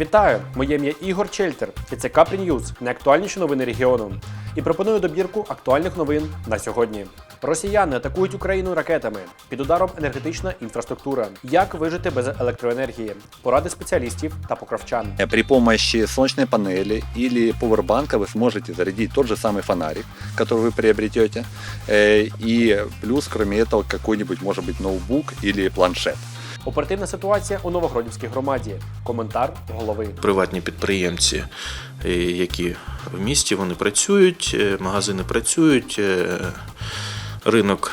Вітаю! Моє ім'я Ігор Чельтер, і це Капрі Ньюз, найактуальніші новини регіону. І пропоную добірку актуальних новин на сьогодні. Росіяни атакують Україну ракетами. Під ударом енергетична інфраструктура. Як вижити без електроенергії? Поради спеціалістів та покровчан. При помощи солнечной панели или поwerбанка вы сможете зарядить тот же самый фонарик, который вы приобретете. Э, И плюс, кроме этого, какой-нибудь, может быть, ноутбук или планшет. Оперативна ситуація у Новогродівській громаді. Коментар голови. приватні підприємці, е, які в місті вони працюють, е, магазини працюють, е, ринок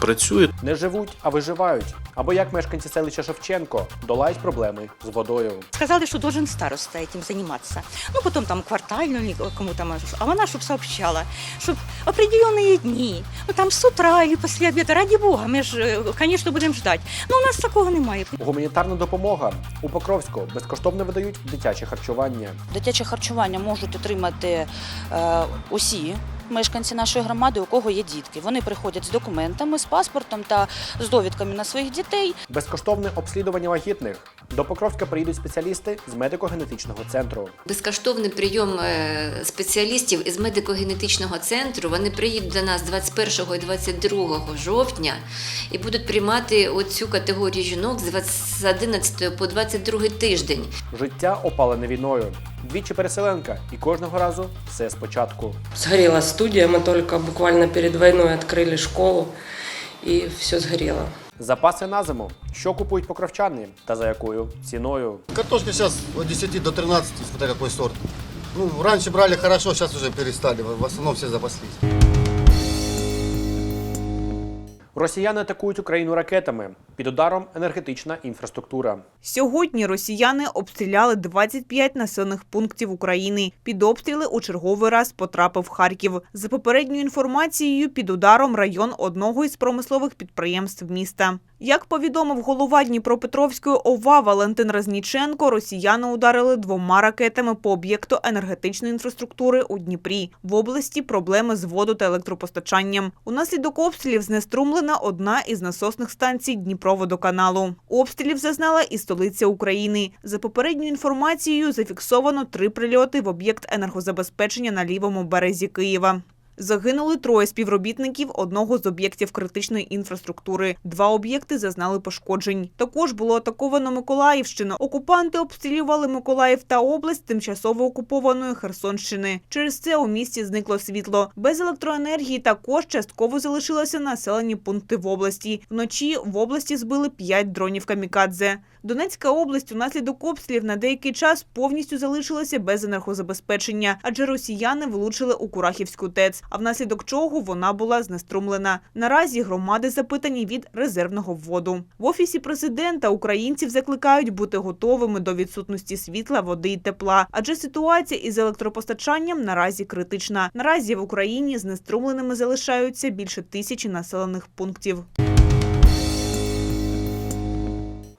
працює. Не живуть, а виживають. Або як мешканці селища Шевченко долають проблеми з водою. Сказали, что должен староста этим заниматься. Ну, потом там квартально или кому там, а она, чтобы сообщала, чтобы определенные дни, ну там с утра или после обеда, ради бога, мы же, э, конечно, будем ждать. Но у нас такого немає. Гуманітарна допомога у Покровську безкоштовно видають дитяче харчування. Дитяче харчування можуть отримати е, усі мешканці нашої громади, у кого є дітки. Вони приходять з документами, з паспортом та з довідками на своїх дітей. Безкоштовне обслідування вагітних. До Покровська приїдуть спеціалісти з медико-генетичного центру. Безкоштовний прийом е, спеціалістів із медико-генетичного центру. Вони приїдуть до нас 21 і 22 жовтня і будуть приймати оцю категорію жінок з 11 по 22 тиждень. Життя опалене війною. Двічі переселенка, і кожного разу все спочатку. Сгорела студия, мы только буквально перед войной открыли школу, и все сгорело. Запаси на зиму. Що купують покровчани та за якою ціною? Картошки сейчас від 10 до 13, смотря какой сорт. Ну, Раніше брали хорошо, сейчас уже перестали. В основному все запаслись. Росіяни атакують Україну ракетами. Під ударом енергетична інфраструктура. Сьогодні росіяни обстріляли 25 населених пунктів України. Під обстріли у черговий раз потрапив Харків. За попередньою інформацією, під ударом район одного із промислових підприємств міста. Як повідомив голова Дніпропетровської ОВА Валентин Разніченко, росіяни ударили двома ракетами по об'єкту енергетичної інфраструктури у Дніпрі. В області проблеми з воду та електропостачанням. Унаслідок обстрілів знеструмлена одна із насосних станцій Дніпроводоканалу. Обстрілів зазнала і столиця України. За попередньою інформацією, зафіксовано три прильоти в об'єкт енергозабезпечення на лівому березі Києва. Загинули троє співробітників одного з об'єктів критичної інфраструктури. Два об'єкти зазнали пошкоджень. Також було атаковано Миколаївщину. Окупанти обстрілювали Миколаїв та область тимчасово окупованої Херсонщини. Через це у місті зникло світло. Без електроенергії також частково залишилися населені пункти в області. Вночі в області збили п'ять дронів камікадзе. Донецька область унаслідок обстрілів на деякий час повністю залишилася без енергозабезпечення, адже росіяни влучили у Курахівську ТЕЦ, а внаслідок чого вона була знеструмлена. Наразі громади запитані від резервного вводу. В офісі президента українців закликають бути готовими до відсутності світла, води і тепла, адже ситуація із електропостачанням наразі критична. Наразі в Україні знеструмленими залишаються більше тисячі населених пунктів.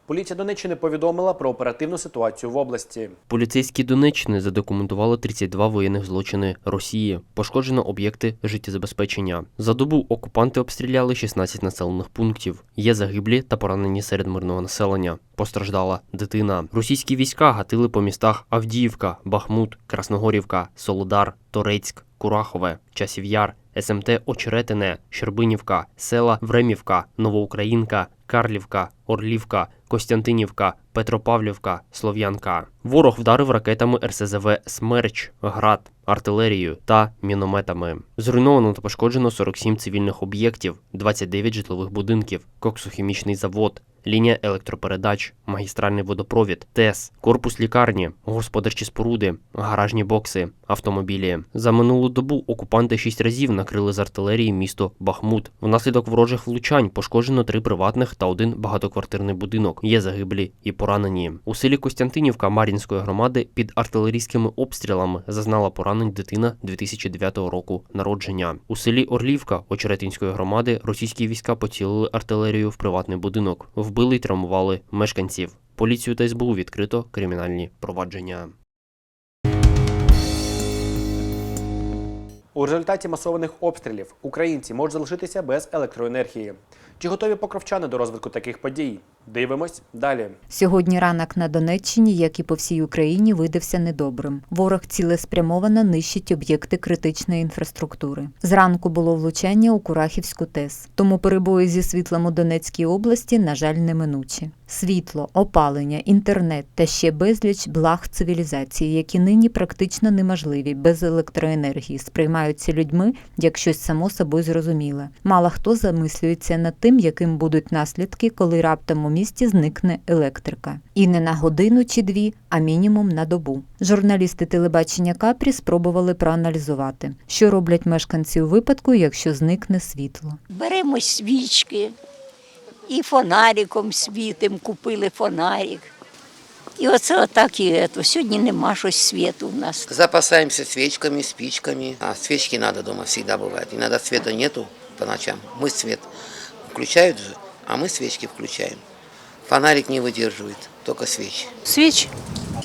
Поліція Донеччини повідомила про оперативну ситуацію в області. Поліцейські Донеччини задокументували 32 воєнних злочини Росії. Пошкоджено об'єкти життєзабезпечення. За добу окупанти обстріляли 16 населених пунктів. Є загиблі та поранені серед мирного населення. Постраждала дитина. Російські війська гатили по містах Авдіївка, Бахмут, Красногорівка, Солодар, Торецьк, Курахове, Часів Яр, СМТ Очеретине, Щербинівка, села Времівка, Новоукраїнка, Карлівка, Орлівка, Костянтинівка, Петропавлівка, Слов'янка. Ворог вдарив ракетами РСЗВ Смерч, Град, артилерією та мінометами. Зруйновано та пошкоджено 47 цивільних об'єктів, 29 житлових будинків, коксохімічний завод, лінія електропередач, магістральний водопровід, ТЕС, корпус лікарні, господарчі споруди, гаражні бокси, автомобілі. За минулу добу окупанти шість разів накрили з артилерії місто Бахмут. Внаслідок ворожих влучань пошкоджено три приватних та один багатоквартирний будинок. Є загиблі і поранені. У селі Костянтинівка Мар'їнської громади під артилерійськими обстрілами зазнала поранень дитина 2009 року народження. У селі Орлівка Очеретинської громади російські війська поцілили артилерію в приватний будинок, вбили й травмували мешканців. Поліцію та СБУ відкрито кримінальні провадження. У результаті масованих обстрілів українці можуть залишитися без електроенергії. Чи готові покровчани до розвитку таких подій? Дивимось далі. Сьогодні ранок на Донеччині, як і по всій Україні, видався недобрим. Ворог цілеспрямовано нищить об'єкти критичної інфраструктури. Зранку було влучання у Курахівську ТЕС, тому перебої зі світлом у Донецькій області, на жаль, неминучі. Світло, опалення, інтернет та ще безліч благ цивілізації, які нині практично неможливі без електроенергії, сприймаються людьми як щось само собою зрозуміле. Мало хто замислюється над тим, яким будуть наслідки, коли раптом у місті зникне електрика. І не на годину чи дві, а мінімум на добу. Журналісти телебачення Капрі спробували проаналізувати, що роблять мешканці у випадку, якщо зникне світло. Беремо свічки і фонариком світим, купили фонарик. І оце отак і ето. Сьогодні нема щось світу в нас. Запасаемся свечками, спичками. А свечки надо дома всегда бывает. Иногда света нету по ночам. Мы свет включают же, а мы свечки включаем. Фонарик не выдерживает, только свечи. Свічі?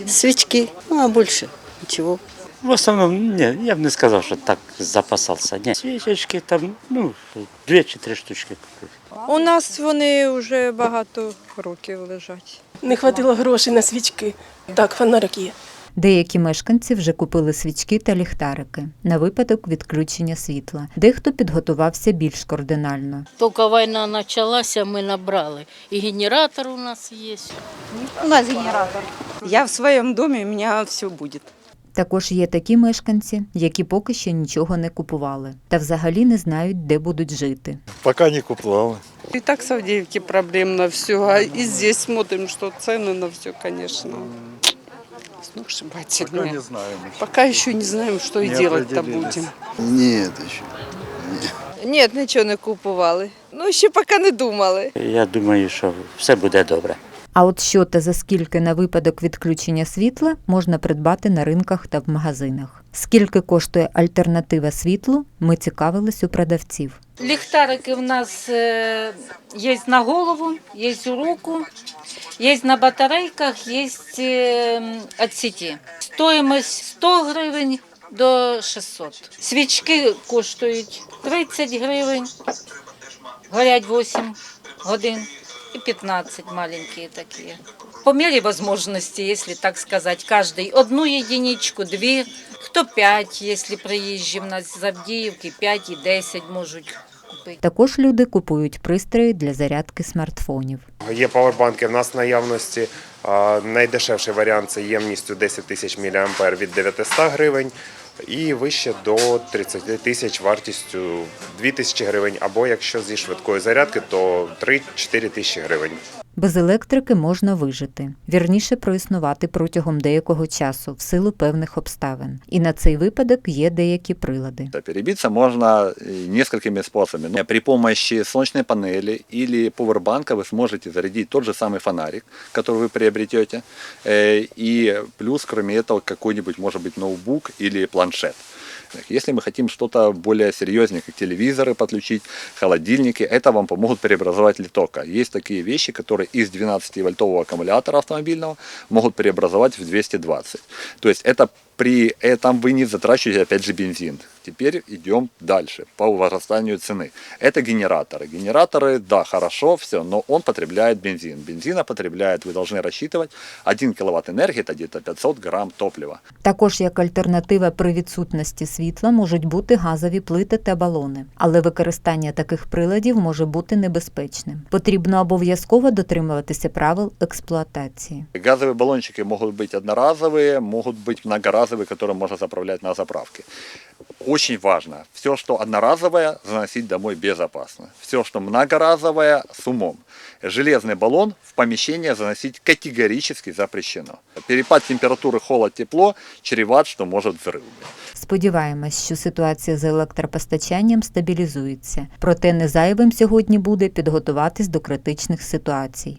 Свечки, ну а больше ничего. В основном, не, я бы не сказал, что так запасался. Нет, свечечки там, ну, две чи три штучки купив. У нас вони вже багато років лежать. Не хватило грошей на свічки. Так, фонарик є. Деякі мешканці вже купили свічки та ліхтарики на випадок відключення світла. Дехто підготувався більш кардинально. Только война началась, мы набрали. И генератор у нас есть. У нас генератор. Я в своєму домі, у мене все буде. Також є такі мешканці, які поки що нічого не купували та взагалі не знають, де будуть жити. Пока не купували. І так в Авдіївці проблемно все, а і здесь смотрим, що ціни на все, конечно, сногсшибательные. знаем. Пока еще не знаем, что и Не делать-то определились. будем. Нет еще. Ні, нічого не купували. Ну, ще поки не думали. Я думаю, що все буде добре. А от що та за скільки на випадок відключення світла можна придбати на ринках та в магазинах. Скільки коштує альтернатива світлу, ми цікавились у продавців. Ліхтарики в нас е, є на голову, є у руку, є на батарейках, є е, від сіті. Стоїмость 100 гривень до 600. Свічки коштують 30 гривень, горять 8 годин і 15 маленькі такі. По мірі можливості, якщо так сказати, кожен одну єдиничку, дві, хто п'ять, якщо приїжджі в нас з Авдіївки, 5 і 10 можуть купити. Також люди купують пристрої для зарядки смартфонів. Є павербанки в нас в наявності. Найдешевший варіант це ємністю 10 тисяч мА від 900 гривень і вище до 30 тисяч вартістю 2 тисячі гривень, або якщо зі швидкої зарядки, то 3-4 тисячі гривень. Без електрики можна вижити, вірніше проіснувати протягом деякого часу в силу певних обставин. І на цей випадок є деякі прилади. Да, Перебиться можно э, несколькими способами. Ну, При помощи солнечной панели или пауэрбанка вы сможете зарядить тот же самый фонарик, который вы приобретете, э, и плюс, кроме этого, какой-нибудь, может быть, ноутбук или планшет. Если мы хотим что-то более серьезнее, как телевизоры подключить, холодильники, это вам помогут преобразователи тока. Есть такие вещи, которые из 12-вольтового аккумулятора автомобильного могут преобразовать в 220. То есть это при этом вы не затрачиваете опять же бензин. Теперь идем дальше по возрастанию цены. Это генераторы. Генераторы, да, хорошо, все, но он потребляет бензин. Бензина потребляет, вы должны рассчитывать, 1 киловатт энергии это где-то 500 грамм топлива. Також як альтернатива при відсутності світла можуть бути газові плити та балони, але використання таких приладів може бути небезпечним. Потрібно обов'язково дотримуватися правил експлуатації. Газовые баллончики могут быть одноразовые, могут быть многоразовые, которые можно заправлять на заправке. Очень важно, все, что одноразовое, заносить домой безопасно. Все, что многоразовое, с умом. Железный баллон в помещение заносить категорически запрещено. Перепад температуры холод-тепло чреват, что может взрыв быть. Сподіваємось, що ситуація з електропостачанням стабілізується. Проте не зайвим сьогодні буде підготуватись до критичних ситуацій.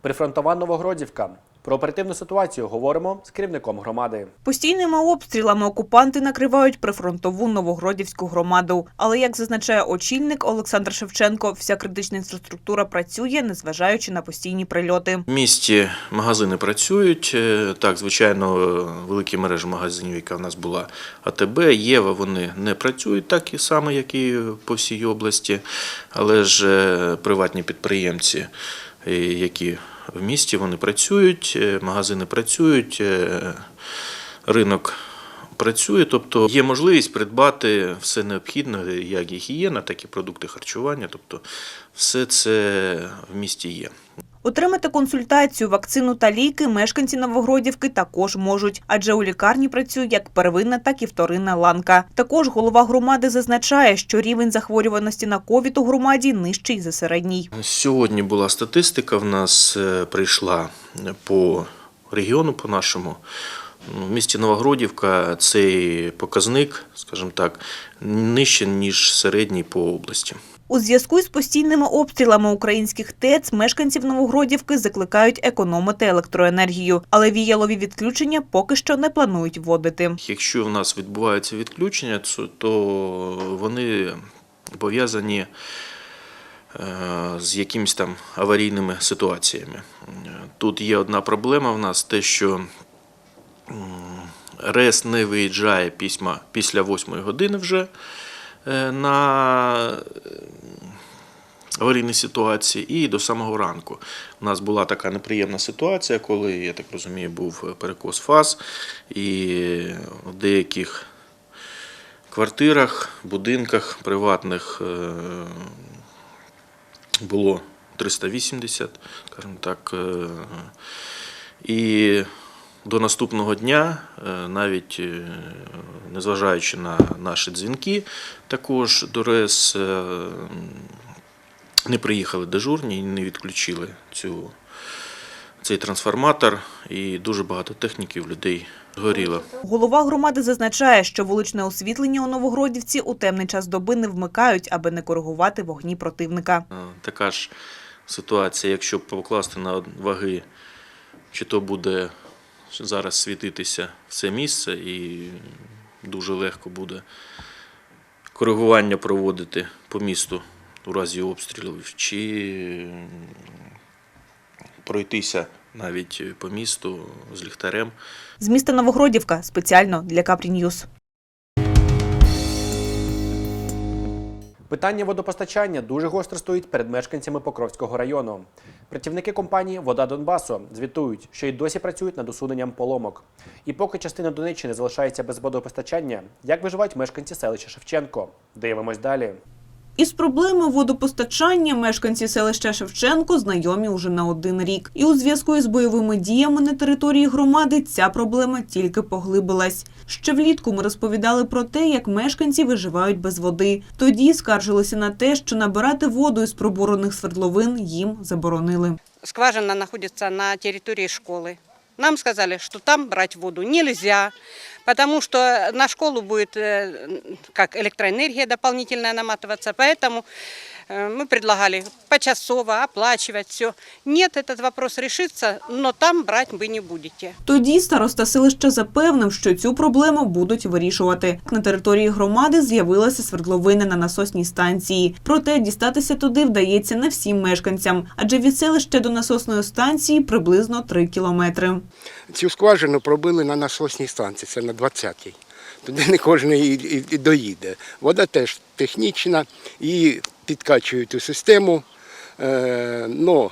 Прифронтова Новогродівка. про оперативну ситуацію говоримо з керівником громади. Постійними обстрілами окупанти накривають прифронтову Новогродівську громаду. Але як зазначає очільник Олександр Шевченко, вся критична інфраструктура працює, незважаючи на постійні прильоти. В місті магазини працюють. Е, Так, звичайно, великі мережі магазинів, яка в нас була АТБ, Єва, вони не працюють так і само, як і по всій області. Але ж е, приватні підприємці, е, які в місті, вони працюють, е, магазини працюють, е, ринок працює. Тобто є можливість придбати все необхідне, як гігієна, так і продукти харчування. Тобто все це в місті є. Отримати консультацію, вакцину та ліки мешканці Новогродівки також можуть, адже у лікарні працює як первинна, так і вторинна ланка. Також голова громади зазначає, що рівень захворюваності на ковід у громаді нижчий за середній. Сьогодні була статистика, в нас е, прийшла по регіону, по нашому. Ну, В місті Новогродівка цей показник, скажімо так, нижче, ніж середній по області. У зв'язку з постійними обстрілами українських ТЕЦ мешканців Новогродівки закликають економити електроенергію, але віялові відключення поки що не планують вводити. Якщо в нас відбуваються відключення, то- вони пов'язані е, з якимись там аварійними ситуаціями. Тут є одна проблема в нас, те, що РЕС не виїжджає після, після 8 години вже на е, аварійні ситуації і до самого ранку. У нас була така неприємна ситуація, коли, я так розумію, був перекос фаз, і в деяких квартирах, будинках приватних е, було 380, скажімо так. е, І до наступного дня, е, навіть е, незважаючи на наші дзвінки, також до РЕС е, не приїхали дежурні і не відключили цю, цей трансформатор, і дуже багато техніків людей згоріло. Голова громади зазначає, що вуличне освітлення у Новогродівці у темний час доби не вмикають, аби не коригувати вогні противника. Така ж ситуація, якщо покласти на ваги, чи то буде зараз світитися все місце і дуже легко буде коригування проводити по місту у разі обстрілів, чи пройтися навіть по місту з ліхтарем. З міста Новогродівка спеціально для Капрі Ньюс. Питання водопостачання дуже гостро стоїть перед мешканцями Покровського району. Працівники компанії Вода Донбасу звітують, що й досі працюють над усуненням поломок. І поки частина Донеччини залишається без водопостачання, як виживають мешканці селища Шевченко? Дивимось далі. Із проблемою водопостачання мешканці селища Шевченко знайомі уже на один рік. І у зв'язку із бойовими діями на території громади ця проблема тільки поглибилась. Ще влітку ми розповідали про те, як мешканці виживають без води. Тоді скаржилися на те, що набирати воду із пробурених свердловин їм заборонили. скважина находится на территории школы. Нам сказали, что там брать воду нельзя, потому что на школу будет э, как электроэнергия дополнительная наматываться, поэтому э, мы предлагали почасово оплачивать все. Нет, этот вопрос решится, но там брать вы не будете. Тоді староста селища запевнив, що цю проблему будуть вирішувати. На території громади з'явилася свердловина на насосній станції. Проте дістатися туди вдається не всім мешканцям, адже від селища до насосної станції приблизно 3 кілометри. Цю скважину пробили на насосній станції, це на 20-й. Туди не кожен і, і, і доїде. Вода теж технічна, її підкачують у систему. Е, но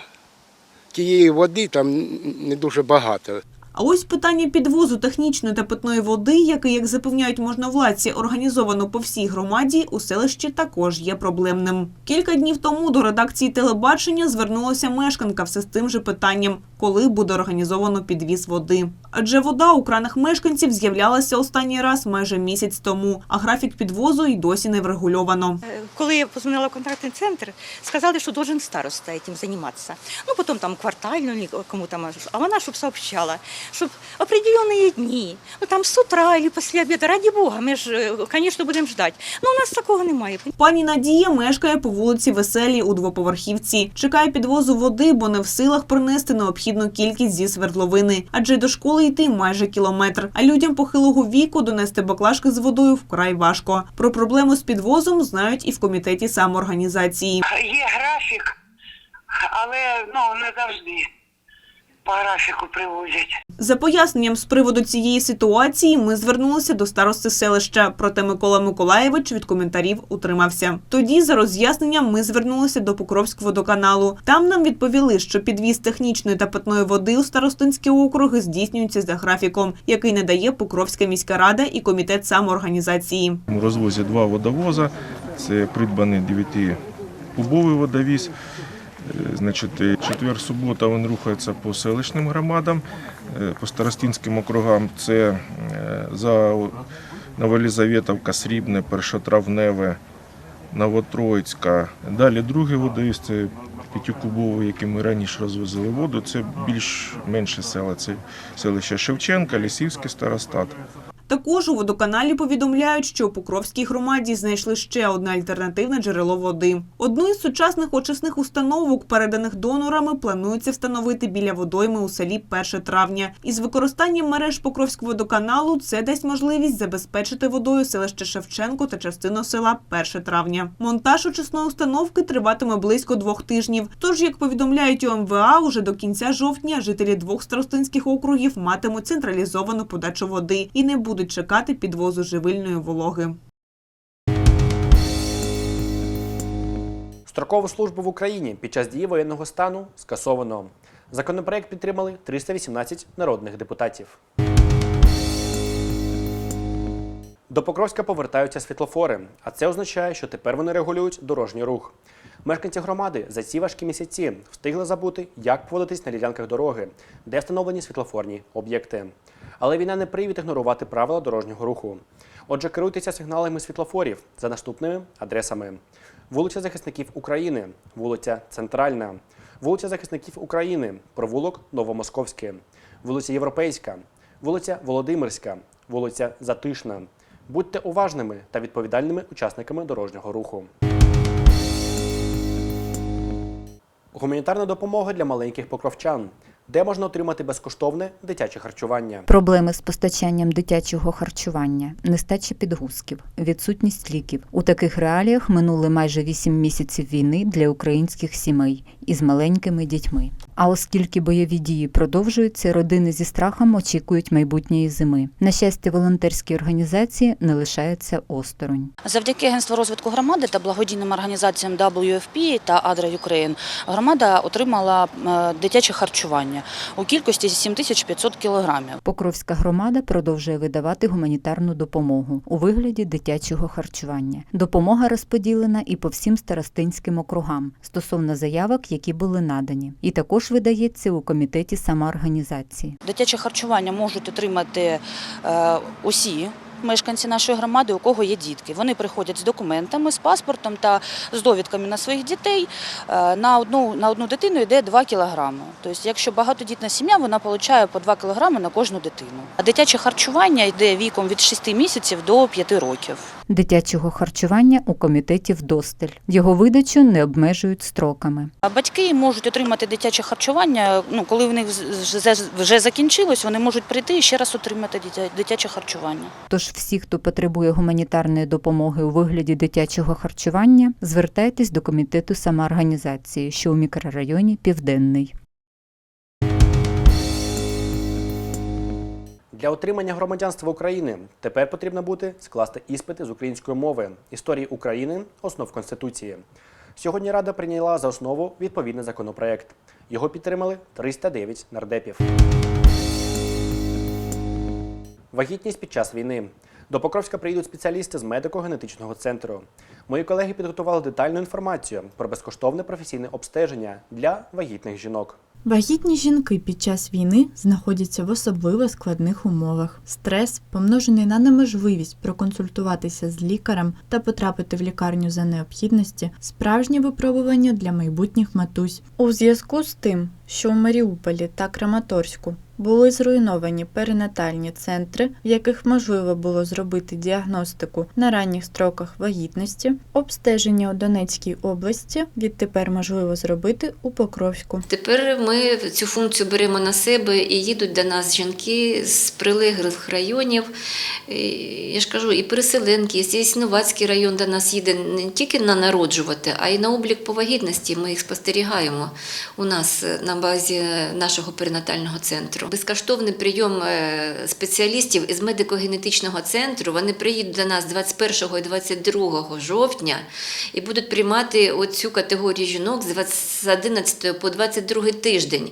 тієї води там не дуже багато. А ось питання підвозу технічної та питної води, яке, як запевняють можновладці, організовано по всій громаді, у селищі також є проблемним. Кілька днів тому до редакції телебачення звернулася мешканка все з тим же питанням, коли буде організовано підвіз води. Адже вода у кранах мешканців з'являлася останній раз майже місяць тому, а графік підвозу й досі не врегульовано. Е, Коли я позвонила в контактний центр, сказали, що должен староста этим заниматься. Ну, потом там квартально кому там, а вона щоб сообщала, щоб определенные дні, ну там з утра или після обіду, раді Бога, ми ж, е, звісно, будемо ждати. Ну, у нас такого немає. Пані Надія мешкає по вулиці Веселій у двоповерхівці. Чекає підвозу води, бо не в силах пронести необхідну кількість зі свердловини, адже до школи йти майже кілометр. А людям похилого віку донести баклажки з водою вкрай важко. Про проблему з підвозом знають і в комітеті самоорганізації. Є графік, але ну не завжди по графіку привозять. За поясненням з приводу цієї ситуації ми звернулися до старости селища, проте Микола Миколаєвич від коментарів утримався. Тоді за роз'ясненням ми звернулися до Покровськводоканалу. Там нам відповіли, що підвіз технічної та питної води у старостинські округи здійснюється за графіком, який надає Покровська міська рада і комітет самоорганізації. У розвозі два водовоза. Це придбаний 9-кубовий водовіз. Е, Значить, е, четвер-субота він рухається по селищним громадам, по старостинським округам. Це е, за Новолізаветовка, Срібне, Першотравневе, Новотроїцька. Далі другий водоїз це п'ятикубовий, який ми раніше розвозили воду. Це більш менше села. Це селище Шевченка, Лісівський старостат. Також у водоканалі повідомляють, що у Покровській громаді знайшли ще одне альтернативне джерело води. Одну із сучасних очисних установок, переданих донорами, планується встановити біля водойми у селі 1 травня. Із використанням мереж Покровського водоканалу це дасть можливість забезпечити водою селище Шевченко та частину села 1 травня. Монтаж очисної установки триватиме близько двох тижнів. Тож, як повідомляють у МВА, уже до кінця жовтня жителі двох старостинських округів матимуть централізовану подачу води і не будуть чекати підвозу живильної вологи. Строкову службу в Україні під час дії воєнного стану скасовано. Законопроект підтримали 318 народних депутатів. До Покровська повертаються світлофори, а це означає, що тепер вони регулюють дорожній рух. Мешканці громади за ці важкі місяці встигли забути, як поводитись на ділянках дороги, де встановлені світлофорні об'єкти. Але війна не привід ігнорувати правила дорожнього руху. Отже, керуйтеся сигналами світлофорів за наступними адресами: вулиця Захисників України, вулиця Центральна, вулиця Захисників України, провулок Новомосковське, вулиця Європейська, вулиця Володимирська, вулиця Затишна. Будьте уважними та відповідальними учасниками дорожнього руху. Гуманітарна допомога для маленьких покровчан, де можна отримати безкоштовне дитяче харчування. Проблеми з постачанням дитячого харчування, нестача підгузків, відсутність ліків. У таких реаліях минули майже 8 місяців війни для українських сімей із маленькими дітьми. А оскільки бойові дії продовжуються, родини зі страхом очікують майбутньої зими. На щастя, волонтерські організації не лишаються осторонь. Завдяки Агентству розвитку громади та благодійним організаціям WFP та Адра Ukraine громада отримала е, дитяче харчування у кількості 7500 кілограмів. Покровська громада продовжує видавати гуманітарну допомогу у вигляді дитячого харчування. Допомога розподілена і по всім старостинським округам стосовно заявок, які були надані, і також видається у комітеті самоорганізації. Дитяче харчування можуть отримати е, усі. Мешканці нашої громади, у кого є дітки, вони приходять з документами, з паспортом та з довідками на своїх дітей. Е, На одну на одну дитину йде 2 кілограми. Тобто, якщо багатодітна сім'я, вона отримує по 2 кілограми на кожну дитину. А дитяче харчування йде віком від 6 місяців до 5 років. Дитячого харчування у комітеті вдосталь. Його видачу не обмежують строками. Батьки можуть отримати дитяче харчування. Ну, коли в них вже, вже закінчилось, вони можуть прийти і ще раз отримати дитяче харчування. Тож всі, хто потребує гуманітарної допомоги у вигляді дитячого харчування, звертайтесь до комітету самоорганізації, що у мікрорайоні Південний. Для отримання громадянства України тепер потрібно буде скласти іспити з української мови, історії України, основ Конституції. Сьогодні Рада прийняла за основу відповідний законопроект. Його підтримали 309 нардепів. Вагітність під час війни. До Покровська приїдуть спеціалісти з медико-генетичного центру. Мої колеги підготували детальну інформацію про безкоштовне професійне обстеження для вагітних жінок. Вагітні жінки під час війни знаходяться в особливо складних умовах. Стрес, помножений на неможливість проконсультуватися з лікарем та потрапити в лікарню за необхідності, справжнє випробування для майбутніх матусь. У зв'язку з тим, що у Маріуполі та Краматорську були зруйновані перинатальні центри, в яких можливо було зробити діагностику на ранніх строках вагітності, обстеження у Донецькій області відтепер можливо зробити у Покровську. Тепер ми цю функцію беремо на себе і їдуть до нас жінки з прилеглих районів. Я ж кажу, і переселенки, і Сіновацький район до нас їде не тільки на народжувати, а й на облік по вагітності. Ми їх спостерігаємо у нас на базі нашого перинатального центру. Безкоштовний прийом е, спеціалістів із медико-генетичного центру. Вони приїдуть до нас 21 і 22 жовтня і будуть приймати оцю категорію жінок з 20 з 11 по 22 тиждень.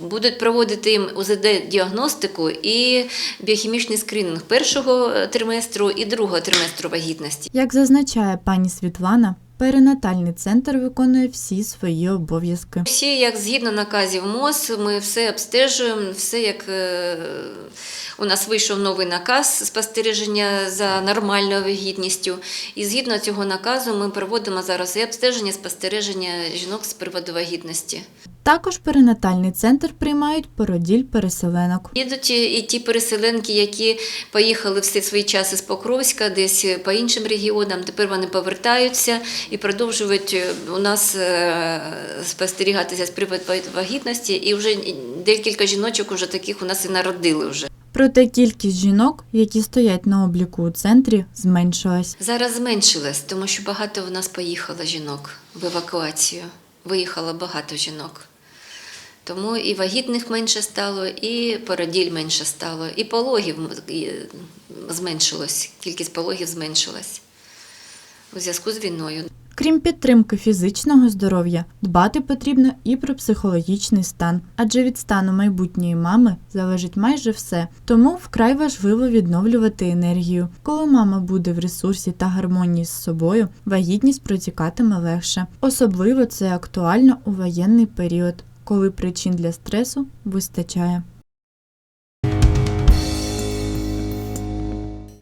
Будуть проводити їм УЗД-діагностику і біохімічний скринінг першого е, триместру і другого триместру вагітності. Як зазначає пані Світлана, перинатальний центр виконує всі свої обов'язки. Всі, як згідно наказів МОЗ, ми все обстежуємо, все як е, у нас вийшов новий наказ спостереження за нормальною вагітністю. І згідно цього наказу ми проводимо зараз і обстеження, спостереження жінок з приводу вагітності. Також перинатальний центр приймають породіль переселенок. Їдуть і і ті переселенки, які поїхали всі свої часи з Покровська, десь по іншим регіонам. Тепер вони повертаються і продовжують е, у нас е, спостерігатися з приводу вагітності. І вже декілька жіночок уже таких у нас і народили вже. Проте кількість жінок, які стоять на обліку у центрі, зменшилась. Зараз зменшилась, тому що багато у нас поїхало жінок в евакуацію. Виїхало багато жінок. Тому і вагітних менше стало, і породіль менше стало, і пологів зменшилось, кількість пологів зменшилась у зв'язку з війною. Крім підтримки фізичного здоров'я, дбати потрібно і про психологічний стан, адже від стану майбутньої мами залежить майже все. Тому вкрай важливо відновлювати енергію. Коли мама буде в ресурсі та гармонії з собою, вагітність протікатиме легше. Особливо це актуально у воєнний період, коли причин для стресу вистачає.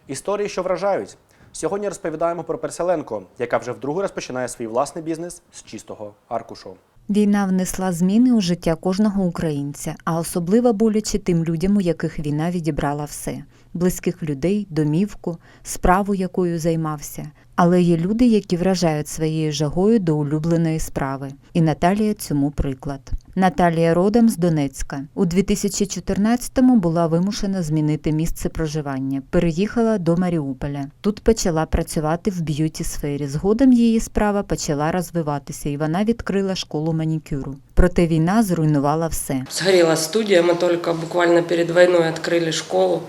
Історії, що вражають. Сьогодні розповідаємо про переселенку, яка вже вдруге розпочинає свій власний бізнес з чистого аркушу. Війна внесла зміни у життя кожного українця, а особливо боляче тим людям, у яких війна відібрала все близьких людей, домівку, справу, якою займався. Але є люди, які вражають своєю жагою до улюбленої справи. І Наталія цьому приклад. Наталія родом з Донецька. У 2014-му була вимушена змінити місце проживання. Переїхала до Маріуполя. Тут почала працювати в б'юті сфері. Згодом її справа почала розвиватися, і вона відкрила школу манікюру. Проте війна зруйнувала все. Сгорела студия, мы только буквально перед войной открыли школу,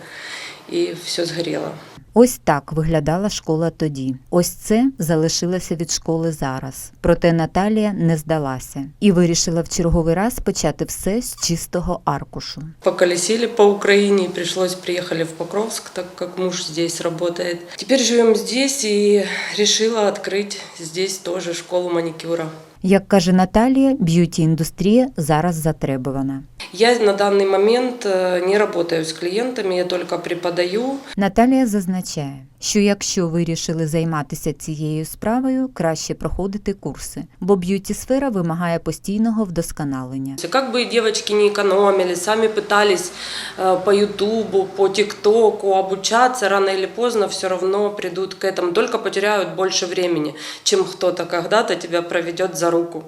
и все сгорело. Ось так виглядала школа тоді. Ось це залишилося від школи зараз. Проте Наталія не здалася і вирішила в черговий раз почати все з чистого аркушу. Поколесили по Украине, и пришлось, приехали в Покровск, так как муж здесь работает. Теперь живем здесь и решила открыть здесь тоже школу маникюра. Як каже Наталія, б'юті-індустрія зараз затребувана. Я на данный момент э, не работаю с клиентами, я только преподаю. Наталія зазначає, що якщо вирішили займатися цією справою, краще проходити курси, бо б'юті-сфера вимагає постійного вдосконалення. Как бы девочки не экономили, сами пытались э, по Ютубу, по ТикТоку обучаться, рано или поздно все равно придут к этому, только потеряют больше времени, чем кто-то когда-то тебя проведет за руку.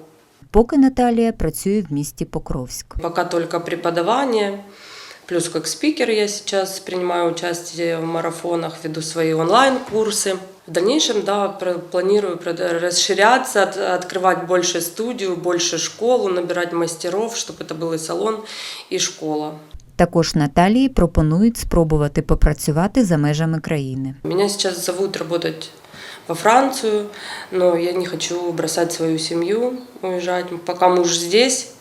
Поки Наталія працює в місті Покровськ. Пока только преподавание, плюс как спикер я сейчас принимаю участие в марафонах, веду свои онлайн-курсы. В дальнейшем, да, пр- планирую прод- расширяться, от- открывать больше студию, больше школу, набирать мастеров, чтобы это был и салон, и школа. Також Наталії пропонують спробувати попрацювати за межами країни. Меня сейчас зовут работать во Францию, но я не хочу бросать свою семью, уезжать, пока муж здесь.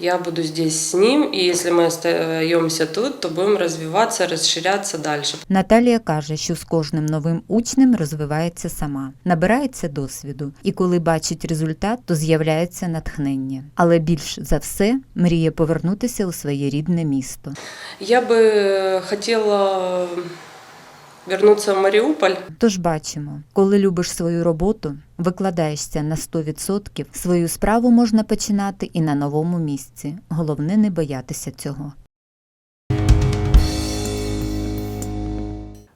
Я буду здесь с ним, и если мы остаемся тут, то будем развиваться, расширяться дальше. Наталія каже, що з кожним новим учнем розвивається сама, набирається досвіду, і коли бачить результат, то з'являється натхнення. Але більш за все мріє повернутися у своє рідне місто. Я бы хотела вернуться в Маріуполь. Тож бачимо, коли любиш свою роботу, викладаєшся на 100%, свою справу можна починати і на новому місці. Головне не боятися цього.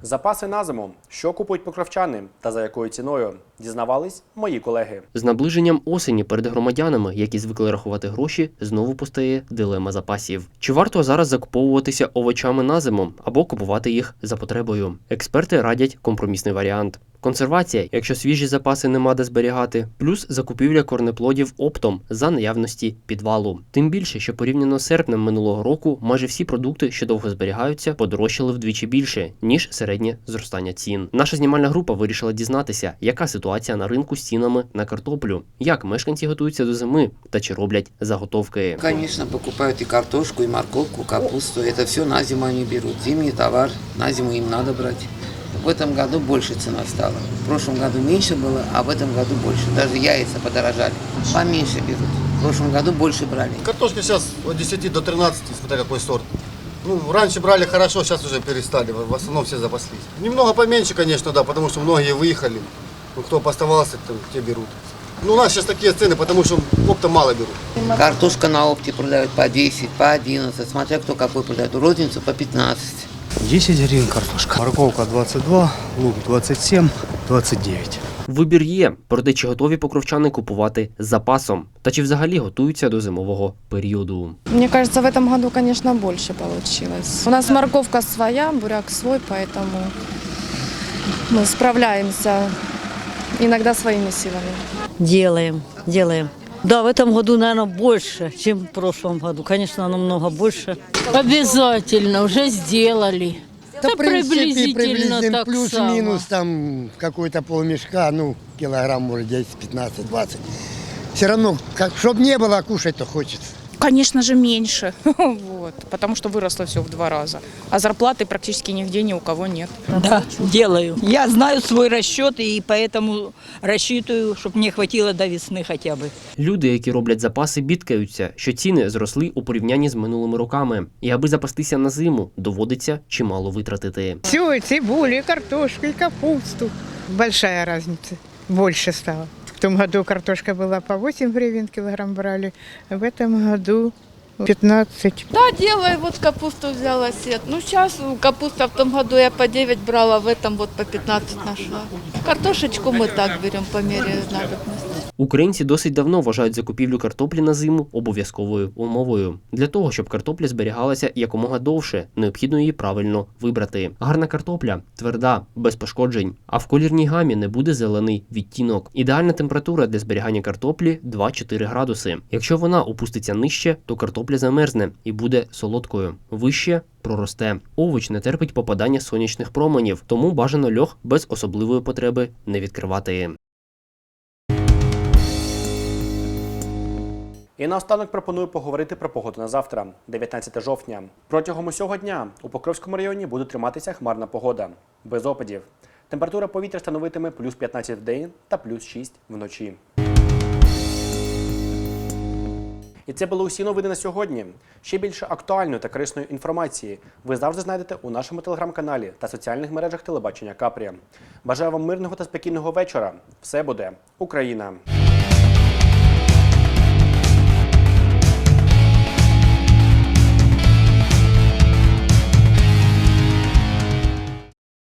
Запаси на зиму. Що купують покровчани та за якою ціною? Дізнавались мої колеги. З наближенням осені перед громадянами, які звикли рахувати гроші, знову постає дилема запасів. Чи варто зараз закуповуватися овочами на зиму або купувати їх за потребою? Експерти радять компромісний варіант. Консервація, якщо свіжі запаси нема де зберігати, плюс закупівля корнеплодів оптом за наявності підвалу. Тим більше, що порівняно з серпнем минулого року, майже всі продукти, що довго зберігаються, подорожчали вдвічі більше ніж середнє зростання цін. Наша знімальна група вирішила дізнатися, яка ситуація на ринку з цінами на картоплю, як мешканці готуються до зими та чи роблять заготовки. Конечно, покупают и картошку, и морковку, капусту. Это все на зиму они берут. Зимний товар на зиму им надо брать. В этом году больше цена стала. В прошлом году меньше было, а в этом году больше. Даже яйца подорожали. Поменьше берут. В прошлом году больше брали. Картошка сейчас от 10 до 13, смотря какой сорт. Ну, раньше брали хорошо, сейчас уже перестали. В в основном все запаслись. Немного поменьше, конечно, да, потому что многие выехали. Ну, кто поставался, там, те берут. Ну, у нас сейчас такие цены, потому что оптом мало берут. Картошка на опте продают по 10, по 11, смотря кто какой продает. Розницу по 15. 10 гривен картошка. Морковка 22, лук 27, 29. Вибір є, проте чи готові покровчани купувати з запасом, та чи взагалі готуються до зимового періоду. Мне кажется, в этом году, конечно, больше получилось. У нас морковка своя, буряк свой, поэтому мы справляемся иногда своими силами. Делаем, делаем. Да, в этом году, наверное, больше, чем в прошлом году. Конечно, намного больше. Обязательно, уже сделали. Да, Да в принципе, приблизительно приблизительно так плюс-минус там какой-то полмешка, ну, килограмм, может, 10, 15, 20. Все равно, как, чтобы не было, кушать то хочется. Конечно же, меньше, вот, потому что выросло все в два раза. А зарплаты практически нигде ни у кого нет. Да, делаю. Я знаю свой расчет и поэтому рассчитываю, чтобы мне хватило до весны хотя бы. Люди, які роблять запаси, бідкаються, що ціни зросли у порівнянні з минулими роками, і аби запастися на зиму, доводиться чимало витратити. Все, цибулю, и картошку, и капусту. Большая разница. Больше стало. Том году картошка была по 8 гривен килограмм брали, в этом году 15. Да, делаю, вот капусту взяла сет. Ну, сейчас капуста в том году я по 9 брала, в этом вот по 15 нашла. Картошечку мы так берем по мере надобности. Українці досить давно вважають закупівлю картоплі на зиму обов'язковою умовою. Для того, щоб картопля зберігалася якомога довше, необхідно її правильно вибрати. Гарна картопля тверда, без пошкоджень, а в колірній гамі не буде зелений відтінок. Ідеальна температура для зберігання картоплі 2-4 градуси. Якщо вона опуститься нижче, то картопля замерзне і буде солодкою. Вище проросте. Овоч не терпить попадання сонячних променів, тому бажано льох без особливої потреби не відкривати. І наостанок пропоную поговорити про погоду на завтра, 19 жовтня. Протягом усього дня у Покровському районі буде триматися хмарна погода, без опадів. Температура повітря становитиме плюс 15 в день та плюс 6 вночі. І це були усі новини на сьогодні. Ще більше актуальної та корисної інформації ви завжди знайдете у нашому телеграм-каналі та соціальних мережах телебачення Капрія. Бажаю вам мирного та спокійного вечора. Все буде Україна!